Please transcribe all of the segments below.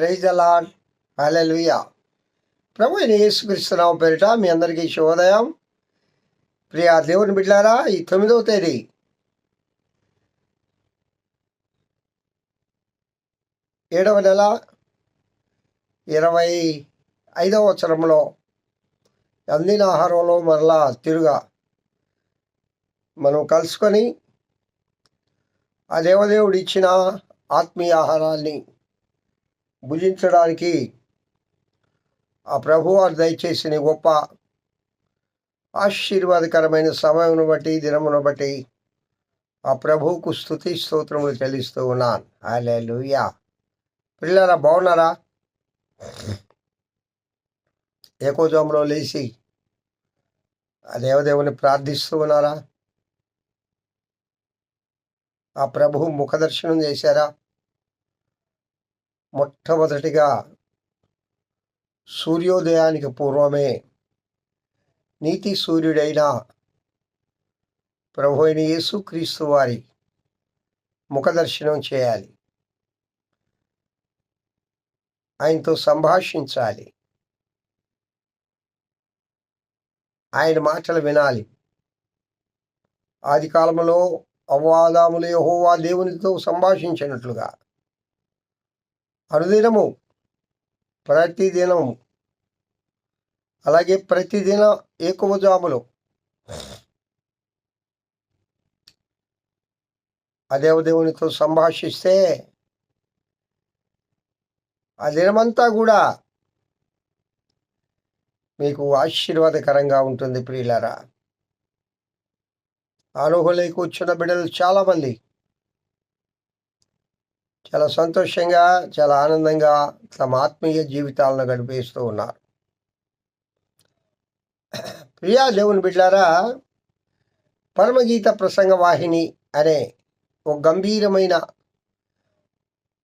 Praise అలాడ్ హల్లెలూయా. ప్రభు అయిన యేసుక్రీస్తునామ పేరిట మీ అందరికీ శుభోదయం. ప్రియా దేవుని బిడ్డారా ఈ తొమ్మిదవ తేదీ. ఏడవ నెల ఇరవై ఐదవ వచనంలో అందిన ఆహారంలో మరలా తిరుగా మనం కలుసుకొని ఆ దేవదేవుడు ఇచ్చిన ఆత్మీయ ఆహారాన్ని భుజించడానికి. ఆ ప్రభు వారు దయచేసిన గొప్ప ఆశీర్వాదకరమైన సమయమును బట్టి దినమును బట్టి ఆ ప్రభువుకు స్థుతి స్తోత్రములు చెల్లిస్తూ ఉన్నాను. హల్లెలూయా. పిల్లరా బాగున్నారా? ఏకోజంలో లేచి ఆ దేవదేవుని ప్రార్థిస్తూ ఉన్నారా? ఆ ప్రభు ముఖదర్శనం చేశారా? మొట్టమొదటిగా సూర్యోదయానికి పూర్వమే నీతి సూర్యుడైన ప్రభు అయిన యేసుక్రీస్తు వారి ముఖదర్శనం చేయాలి. ఆయనతో సంభాషించాలి. ఆయన మాటలు వినాలి. ఆది కాలంలో అవ్వాదాములు యహోవా దేవునితో సంభాషించినట్లుగా అనుదినము ప్రతిదినము. అలాగే ప్రతిదిన ఎక్కువ జాములు ఆ దేవదేవునితో సంభాషిస్తే ఆ దినమంతా కూడా మీకు ఆశీర్వాదకరంగా ఉంటుంది ప్రియులారా. అనుభవంలోకి వచ్చిన బిడ్డలు చాలామంది. చాలా సంతోషంగా చాలా ఆనందంగా తమ ఆత్మీయ జీవితాలను గడిపేస్తూ ఉన్నారు. ప్రియా దేవుని బిడ్డారా పరమగీత ప్రసంగ వాహిని అనే ఒక గంభీరమైన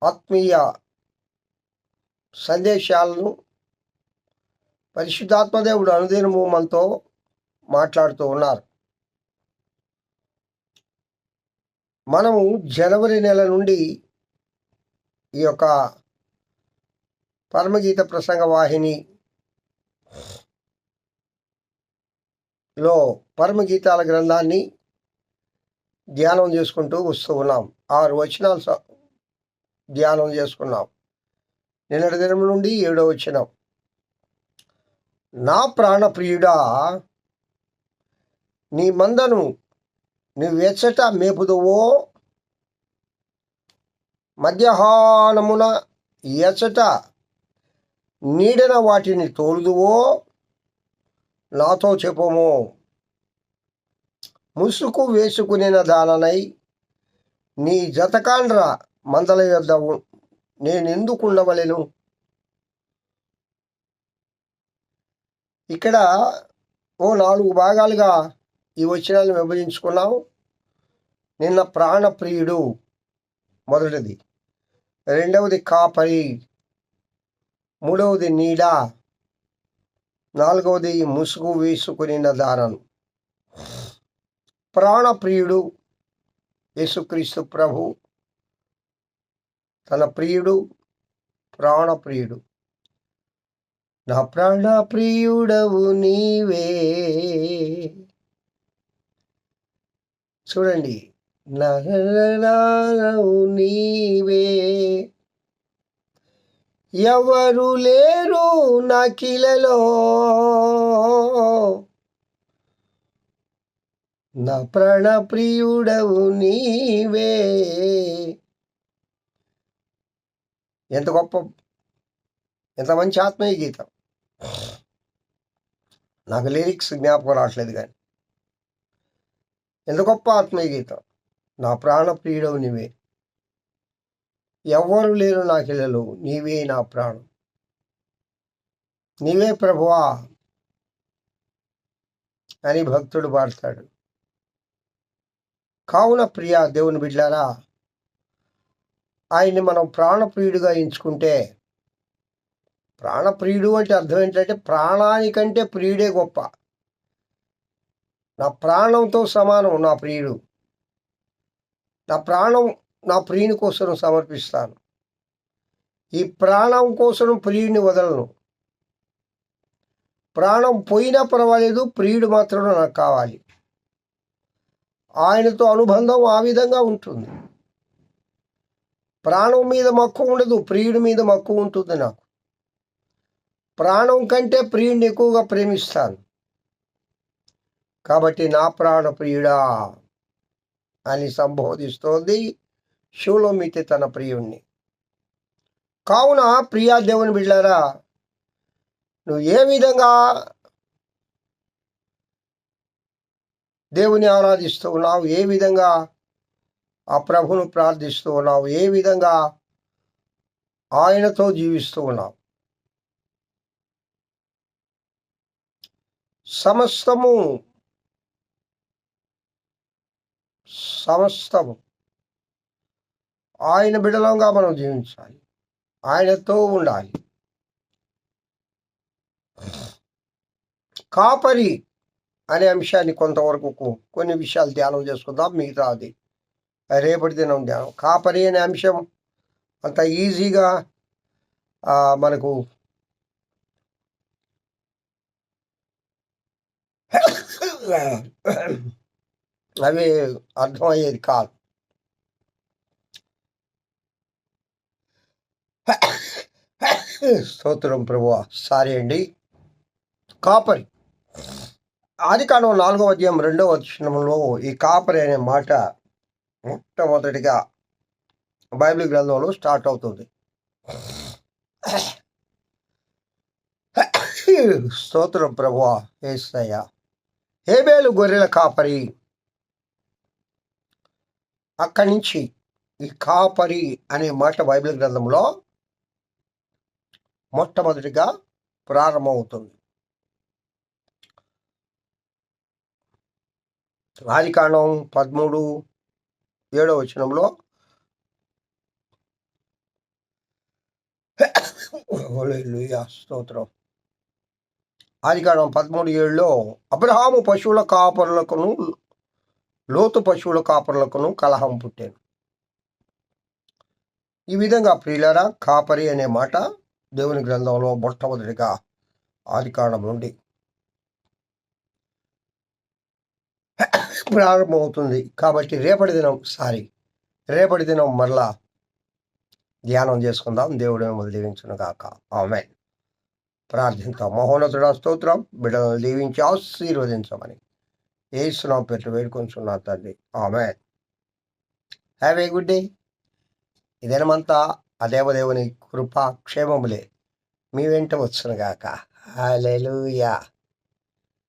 ఆత్మీయ సందేశాలను పరిశుద్ధాత్మదేవుడు అనుదినము మనతో మాట్లాడుతూ ఉన్నారు. మనము జనవరి నెల నుండి ఈ యొక్క పరమగీత ప్రసంగ వాహిని లో పరమగీతాల గ్రంథాన్ని ధ్యానం చేసుకుంటూ వస్తూ ఉన్నాం. ఆరు వచనాలు స- ధ్యానం చేసుకున్నాం. నిన్నటి దినం నుండి ఏడో వచనం. నా ప్రాణప్రియుడా నీ మందను నువ్వెచ్చట మేపుదువో మధ్యాహ్నమున ఎచట నీడన వాటిని తోలుదువో? నాతో చెప్పము. ముసుకు వేసుకునిన దాననై నీ జతకాండ్ర మందల యొద్ద ఉ- నేనెందుకుండవలెను? ఇక్కడ ఓ నాలుగు భాగాలుగా ఈ వచనాలను విభజించుకున్నాం. నిన్న ప్రాణప్రియుడు మొదటిది. రెండవది కాపరి మూడవది నీడ నాలుగవది ముసుగు వేసుకునిన దారను ప్రాణప్రియుడు యేసుక్రీస్తు ప్రభు తన ప్రియుడు ప్రాణప్రియుడు. నా ప్రాణప్రియుడవు నీవే. చూడండి నరనారవు నీవే. ఎవరు లేరు నకిలలో నా ప్రాణప్రియుడవు నీవే. ఎంత గొప్ప ఎంత మంచి ఆత్మీయ గీతం. నాకు లిరిక్స్ జ్ఞాపకం రావట్లేదు కానీ. ఎంత గొప్ప ఆత్మీయ గీతం. నా ప్రాణప్రియుడవు నీవే. ఎవ్వరు లేరు నా కిళ్ళలు నీవే నా ప్రాణం. నీవే ప్రభువా అని భక్తుడు పాడతాడు. కావున ప్రియ దేవుని బిడ్డారా ఆయన్ని మనం ప్రాణప్రియుడిగా ఎంచుకుంటే ప్రాణప్రియుడు అంటే అర్థం ఏంటంటే ప్రాణానికంటే ప్రియుడే గొప్ప. నా ప్రాణంతో సమానం నా ప్రియుడు. నా ప్రాణం నా ప్రియుని కోసం సమర్పిస్తాను. ఈ ప్రాణం కోసం ప్రియుడిని వదలను. ప్రాణం పోయినా పర్వాలేదు ప్రియుడు మాత్రం నాకు కావాలి. ఆయనతో అనుబంధం ఆ విధంగా ఉంటుంది. ప్రాణం మీద మక్కువ ఉండదు ప్రియుడి మీద మక్కువ ఉంటుంది నాకు. ప్రాణం కంటే ప్రియుడిని ఎక్కువగా ప్రేమిస్తాను. కాబట్టి నా ప్రాణ ప్రియుడా అని సంబోధిస్తోంది షూలోమితి తన ప్రియుణ్ణి. కావున ప్రియా దేవుని బిళ్ళారా నువ్వు ఏ విధంగా దేవుని ఆరాధిస్తూ ఉన్నావు? ఏ విధంగా ఆ ప్రభును ప్రార్థిస్తూ ఉన్నావు? ఏ విధంగా ఆయనతో జీవిస్తూ ఉన్నావు? సమస్తము సమస్తము. ఆయన బిడలంగా మనం జీవించాలి. ఆయనతో ఉండాలి. కాపరి అనే అంశాన్ని కొంతవరకు కొన్ని విషయాలు ధ్యానం చేసుకుందాం మిగతా అది రేపటి దినం ధ్యానం. కాపరి అనే అంశం అంత ఈజీగా మనకు అవి అర్థమయ్యేది కాదు. స్తోత్రం ప్రభు సారీ అండి. కాపరి. ఆది కాలం నాలుగవ అధ్యాయం రెండవ వచనంలో ఈ కాపరి అనే మాట మొట్టమొదటిగా బైబిల్ గ్రంథంలో స్టార్ట్ అవుతుంది. స్తోత్రం ప్రభు ఏసయ్య. హేబేలు గొర్రెల కాపరి. అక్కడి నుంచి ఈ కాపరి అనే మాట బైబిల్ గ్రంథంలో మొట్టమొదటిగా ప్రారంభమవుతుంది. ఆదికాండం పదమూడు ఏడో వచనంలో స్తోత్రం. ఆదికాండం పదమూడు ఏడులో అబ్రహాము పశువుల కాపరులకును లోతు పశువుల కాపరులకును కలహం పుట్టాను. ఈ విధంగా ప్రియులరా కాపరి అనే మాట దేవుని గ్రంథంలో మొట్టమొదటిగా ఆదికాండం నుండి ప్రారంభమవుతుంది. కాబట్టి రేపటి దినం సారీ రేపటి దినం మరలా ధ్యానం చేసుకుందాం. దేవుడు మిమ్మల్ని దీవించును గాక. ఆమె ప్రార్థించాం మహోన్నతుడ స్తోత్రం. బిడ్డలను దీవించి ఆశీర్వదించమని. ఏసునాం పెట్టు వేడుకొంచున్నా తండ్రి. ఆమె హ్యావ్ ఏ గుడ్ డే. ఇదేనమంతా ఆ దేవదేవుని కృప క్షేమములే మీ వెంట వచ్చును గాక. హల్లెలూయా.